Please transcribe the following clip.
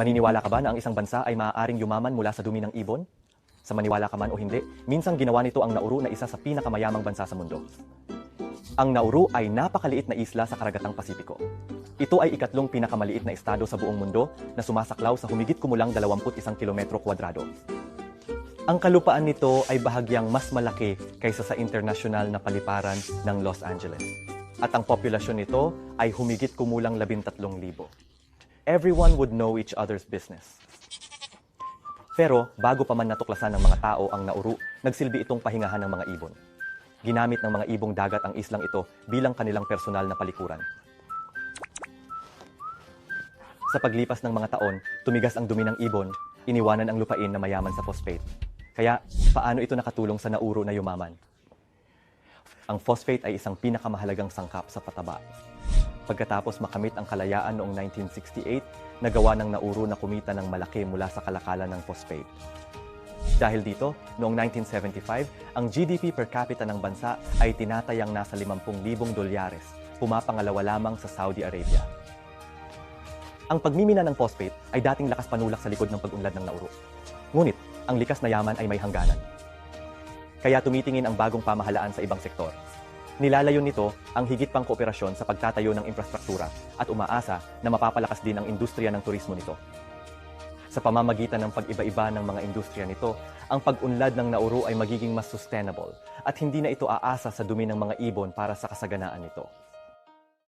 Maniniwala ka ba na ang isang bansa ay maaaring yumaman mula sa dumi ng ibon? Sa maniwala ka man o hindi, minsang ginawa nito ang Nauru na isa sa pinakamayamang bansa sa mundo. Ang Nauru ay napakaliit na isla sa karagatang Pasipiko. Ito ay ikatlong pinakamaliit na estado sa buong mundo na sumasaklaw sa humigit kumulang 21 kilometro kwadrado. Ang kalupaan nito ay bahagyang mas malaki kaysa sa internasyonal na paliparan ng Los Angeles. At ang populasyon nito ay humigit kumulang 13,000. Everyone would know each other's business. Pero bago pa man natuklasan ng mga tao ang Nauru, nagsilbi itong pahingahan ng mga ibon. Ginamit ng mga ibong dagat ang islang ito bilang kanilang personal na palikuran. Sa paglipas ng mga taon, tumigas ang dumi ng ibon, iniwanan ang lupain na mayaman sa phosphate. Kaya, paano ito nakatulong sa Nauru na yumaman? Ang phosphate ay isang pinakamahalagang sangkap sa pataba. Pagkatapos makamit ang kalayaan noong 1968, nagawa ng Nauru na kumita ng malaki mula sa kalakalan ng phosphate. Dahil dito, noong 1975, ang GDP per capita ng bansa ay tinatayang nasa 50,000 dolyares, pumapangalawa lamang sa Saudi Arabia. Ang pagmimina ng phosphate ay dating lakas panulak sa likod ng pag-unlad ng Nauru. Ngunit, ang likas na yaman ay may hangganan. Kaya tumitingin ang bagong pamahalaan sa ibang sektor. Nilalayon nito ang higit pang kooperasyon sa pagtatayo ng infrastruktura at umaasa na mapapalakas din ang industriya ng turismo nito. Sa pamamagitan ng pag-iba-iba ng mga industriya nito, ang pag-unlad ng Nauru ay magiging mas sustainable at hindi na ito aasa sa dumi ng mga ibon para sa kasaganaan nito.